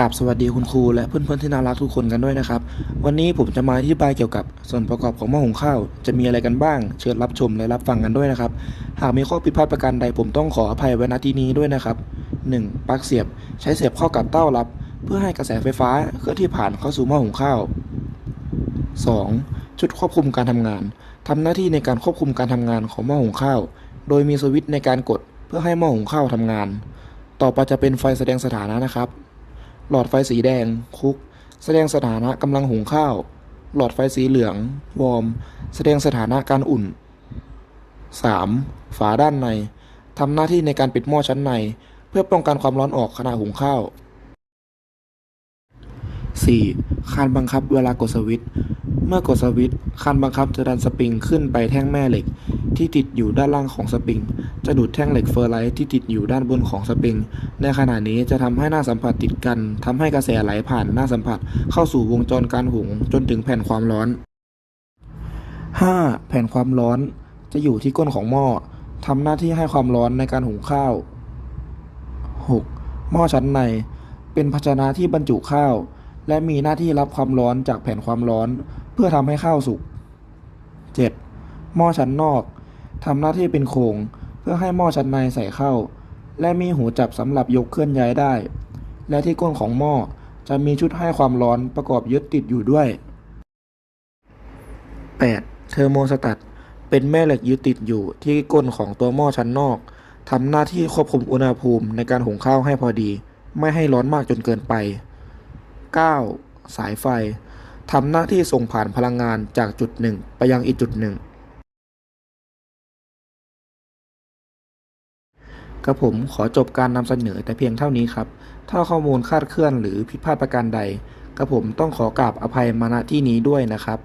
กับสวัสดีคุณครูและเพื่อนๆที่น่ารักทุกคนกันด้วยนะครับ วันนี้ผมจะมาอธิบายเกี่ยวกับส่วนประกอบของหม้อหุงข้าว จะมีอะไรกันบ้าง เชิญรับชมและรับฟังกันด้วยนะครับ หากมีข้อผิดพลาดประการใดผมต้องขออภัยไว้ณที่นี้ด้วยนะครับ 1. ปลั๊กเสียบใช้เสียบเข้ากับเต้ารับ เพื่อให้กระแสไฟฟ้าเคลื่อนที่ผ่านเข้าสู่หม้อหุงข้าว 2. ชุดควบคุมการทำงานทำหน้าที่ในการควบคุมการทำงานของหม้อหุงข้าว โดยมีสวิตช์ในการกดเพื่อให้หม้อหุงข้าวทำงาน ต่อไปจะเป็นไฟแสดงสถานะนะครับ หลอดไฟสีแดง คุก แสดงสถานะกำลังหุงข้าว หลอดไฟสีเหลือง วอร์ม แสดงสถานะการอุ่น 3. ฝาด้านในทำหน้าที่ในการปิดหม้อชั้นใน เพื่อป้องกันความร้อนออกขณะหุงข้าว 4. คานบังคับเวลากดสวิตช์เมื่อกดสวิตช์คานบังคับจะดันสปริงขึ้นไปแท่งแม่เหล็ก ที่ติดอยู่ด้านล่างของสปริง จะดูดแท่งเหล็กเฟอร์ไลท์ที่ติดอยู่ด้านบนของสปริง ในขณะนี้จะทำให้หน้าสัมผัสติดกันทำให้กระแสไหลผ่านหน้าสัมผัสเข้าสู่วงจรการหุงจนถึงแผ่นความร้อน 5. แผ่นความร้อนจะอยู่ที่ก้นของหม้อทำหน้าที่ให้ความร้อนในการหุงข้าว 6. หม้อชั้นใน เป็นภาชนะที่บรรจุข้าว และมีหน้าที่รับความร้อนจากแผ่นความร้อน เพื่อทำให้ข้าวสุก 7. หม้อชั้นนอกทำหน้าที่เป็นโครง เพื่อให้หม้อชั้นในใส่เข้า และมีหูจับสำหรับยกเคลื่อนย้ายได้ และที่ก้นของหม้อจะมีชุดให้ความร้อนประกอบยึดติดอยู่ด้วย 8. เทอร์โมสตัตเป็นแม่เหล็กยึดติดอยู่ที่ก้นของตัวหม้อชั้นนอกทำหน้าที่ควบคุมอุณหภูมิในการหุงข้าวให้พอดี ไม่ให้ร้อนมากจนเกินไป 9. สายไฟทำหน้าที่ส่งผ่านพลังงานจากจุดหนึ่งไปยังอีกจุดหนึ่ง กระผมขอจบการนำเสนอแต่เพียงเท่านี้ครับ ถ้าข้อมูลคลาดเคลื่อนหรือผิดพลาดประการใดกระผมต้องขอกราบอภัยมาณที่นี้ด้วยนะครับ